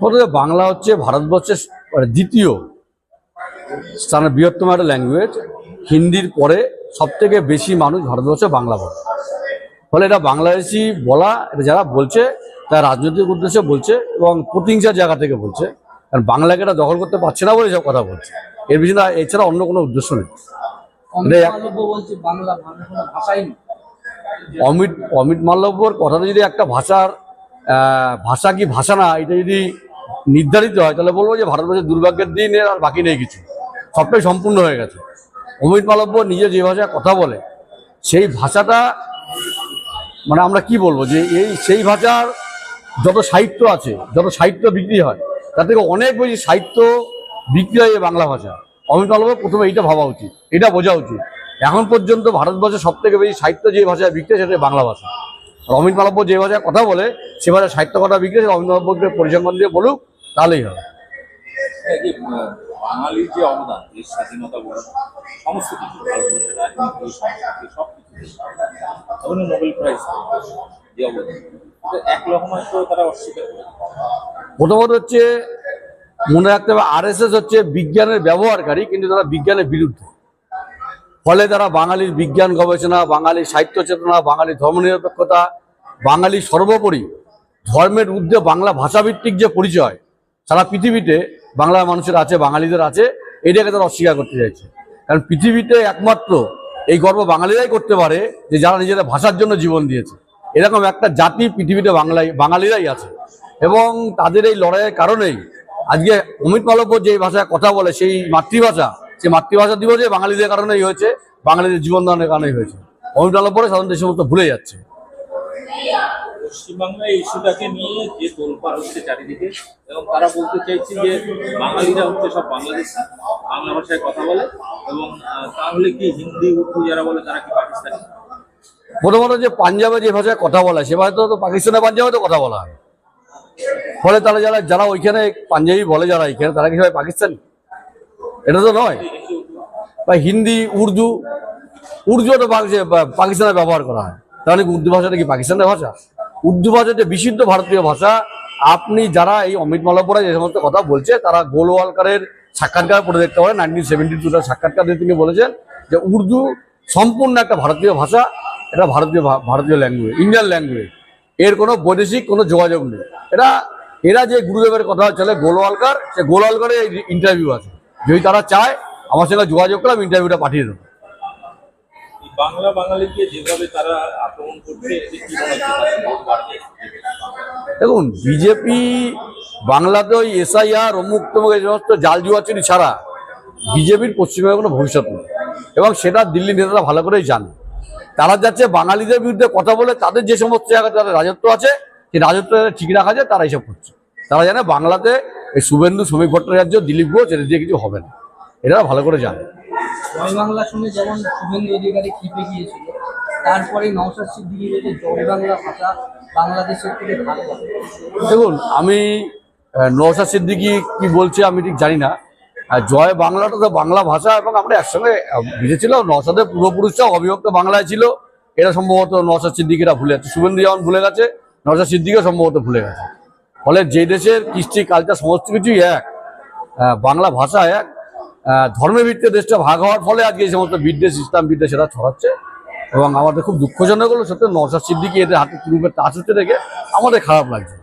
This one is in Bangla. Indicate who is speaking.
Speaker 1: প্রথমে বাংলা হচ্ছে ভারতবর্ষের মানে দ্বিতীয় স্থানের বৃহত্তম একটা ল্যাঙ্গুয়েজ হিন্দির পরে সব থেকে বেশি মানুষ ভারতবর্ষে বাংলা বলে। ফলে এটা বাংলাদেশি বলা এটা যারা বলছে তারা রাজনৈতিক উদ্দেশ্যে বলছে এবং প্রতিহিংসার জায়গা থেকে বলছে। কারণ বাংলাকে এটা দখল করতে পারছে না বলে সব কথা বলছে। এর পিছনে এছাড়া অন্য কোনো উদ্দেশ্য নেই।
Speaker 2: অমিত
Speaker 1: অমিত অমিত মাল্লব্যর কথাটা যদি একটা ভাষার ভাষা কি ভাষা না এটা যদি নির্ধারিত হয়, তাহলে বলব যে ভারতবর্ষের দুর্ভাগ্যের দিন এর আর বাকি নেই কিছু। সবটাই সম্পূর্ণ হয়ে গেছে। অমিত মালব্য নিজে যে ভাষায় কথা বলে, সেই ভাষাটা মানে আমরা কি বলব যে এই সেই ভাষার যত সাহিত্য আছে, যত সাহিত্য বিক্রি হয়, তার থেকে অনেক বেশি সাহিত্য বিক্রি হয় এই বাংলা ভাষা। অমিত মালব্য প্রথমে এইটা ভাবা উচিত, এটা বোঝা উচিত। এখন পর্যন্ত ভারতবর্ষে সব থেকে বেশি সাহিত্য যে ভাষায় বিক্রি সেটা বাংলা ভাষা। অমিত মালব্য যে ভাষায় কথা বলে, সে ভাষায় সাহিত্য কথা বিক্রি অমিত মালব্যকে পরিসংখ্যান দিয়ে বলুক তাহলেই হবে।
Speaker 3: এই বাঙালির যে অবদান এই স্বাধীনতা বলুন সমস্ত কিছু ভারতবর্ষের রাজনীতি সংস্কৃতি সব কিছু তখন নোবেল প্রাইজ যে অবদান এক লহমায় তারা অস্বীকার করে
Speaker 1: প্রথমত হচ্ছে মনে রাখতে হবে আরএসএস হচ্ছে বিজ্ঞানের ব্যবহারকারী কিন্তু তারা বিজ্ঞানের বিরুদ্ধে। ফলে তারা বাঙালির বিজ্ঞান গবেষণা বাঙালির সাহিত্য চেতনা বাঙালির ধর্মনিরপেক্ষতা বাঙালি সর্বোপরি ধর্মের ঊর্ধ্বে বাংলা ভাষাভিত্তিক যে পরিচয় সারা পৃথিবীতে বাংলার মানুষের আছে, বাঙালিদের আছে, এটাকে তারা অস্বীকার করতে চাইছে। কারণ পৃথিবীতে একমাত্র এই গর্ব বাঙালিরাই করতে পারে যে যারা নিজেদের ভাষার জন্য জীবন দিয়েছে। এরকম একটা জাতি পৃথিবীতে বাংলায় বাঙালিরাই আছে। এবং তাদের এই লড়াইয়ের কারণেই আজকে অমিত মালব্য যে ভাষায় কথা বলে, সেই মাতৃভাষা সেই মাতৃভাষা দিবসে বাঙালিদের কারণেই হয়েছে, বাঙালিদের জীবন দানের কারণেই হয়েছে। অমিত মালব্য সাধারণত সমস্ত ভুলে যাচ্ছে।
Speaker 3: পশ্চিমবাংলায় ইস্যুটাকে নিয়ে যে তোলপাড় হচ্ছে চারিদিকে, এবং তারা বলতে চাইছে যে বাঙালিরা হচ্ছে সব বাংলাদেশি, বাংলা ভাষায় কথা বলে, এবং তাহলে কি হিন্দি, উর্দু যারা বলে তারা কি পাকিস্তানি?
Speaker 1: প্রথমত যে পাঞ্জাবে যে ভাষায় কথা বলা, সে ভাষা তো পাকিস্তানের পাঞ্জাবে তো কথা বলা হয়। ফলে তারা যারা যারা ওইখানে পাঞ্জাবি বলে যারা এখানে, তারা কি সবাই পাকিস্তানি? এটা তো নয়। বা হিন্দি, উর্দু উর্দু তো পাকি- পাকিস্তানে ব্যবহার করা হয়। তাহলে উর্দু ভাষাটা কি পাকিস্তানের ভাষা? উর্দু ভাষা যে বিশুদ্ধ ভারতীয় ভাষা। আপনি যারা এই অমিত মালব্যরা যে সমস্ত কথা বলছে, তারা গোলওয়ালকারের সাক্ষাৎকার পড়ে দেখতে পারেন। নাইনটিন সেভেন্টি টু সাক্ষাৎকার দিয়ে তিনি বলেছেন যে উর্দু সম্পূর্ণ একটা ভারতীয় ভাষা, এটা ভারতীয় ভারতীয় ল্যাঙ্গুয়েজ ইন্ডিয়ান ল্যাঙ্গুয়েজ এর কোনো বৈদেশিক কোনো যোগাযোগ নেই। এটা এরা যে গুরুদেবের কথা চলে গোলওয়ালকার, সে গোলওয়ালকারের ইন্টারভিউ আছে। যদি তারা চায়, আমার সঙ্গে যোগাযোগ করে আমি ইন্টারভিউটা পাঠিয়ে দেবো।
Speaker 3: বাংলা বাঙালিকে যেভাবে তারা আক্রমণ করছে
Speaker 1: দেখুন বিজেপি বাংলাতে ওই এসআইআর অমুক তমুক এই সমস্ত জাল জুয়াচুরি ছাড়া বিজেপির পশ্চিমবঙ্গে কোনো ভবিষ্যৎ নেই। এবং সেটা দিল্লি নেতারা ভালো করেই জানে। তারা যাচ্ছে বাঙালিদের বিরুদ্ধে কথা বলে, তাদের যে সমস্ত জায়গায় তাদের রাজত্ব আছে সেই রাজত্ব ঠিক রাখা যায় তারা এইসব করছে। তারা জানে বাংলাতে এই শুভেন্দু শ্রমিক ভট্টাচার্য, দিলীপ ঘোষ, এদের দিয়ে কিছু হবে না। এটা ভালো করে জানে।
Speaker 2: জয় বাংলা শুনে যেমন শুভেন্দু অধিকারী খেপে গিয়েছিল তারপরে নওশাদ সিদ্দিকি বলছে জয় বাংলা ভাষা বাংলাদেশের থেকে ভালো
Speaker 1: দেখুন আমি নওশাদ সিদ্দিকি কি বলছে আমি ঠিক জানি না। জয় বাংলাটা তো বাংলা ভাষা এবং আমরা একসঙ্গে আহ, বুঝেছিলাম নওশাদের পূর্বপুরুষরাও অবিভক্ত বাংলায় ছিল। এটা সম্ভবত নওশাদ সিদ্দিকিরা ভুলে যাচ্ছে শুভেন্দু যেমন ভুলে গেছে নওশাদ সিদ্দিকিও সম্ভবত ভুলে গেছে। ফলে যে দেশের কৃষ্টি কালচার সমস্ত কিছুই এক। বাংলা ভাষা এক ধর্মের ভিত্তিতে দেশটা ভাগ হওয়ার ফলে আজকে এই সমস্ত বিদ্বেষ, ইসলাম বিদ্বেষ সেটা ছড়াচ্ছে। এবং আমাদের খুব দুঃখজনক হলো, সত্যি নশা সিদ্দিকি এদের হাতে তৃণমূলের তাস হচ্ছে রেখে আমাদের খারাপ লাগছে।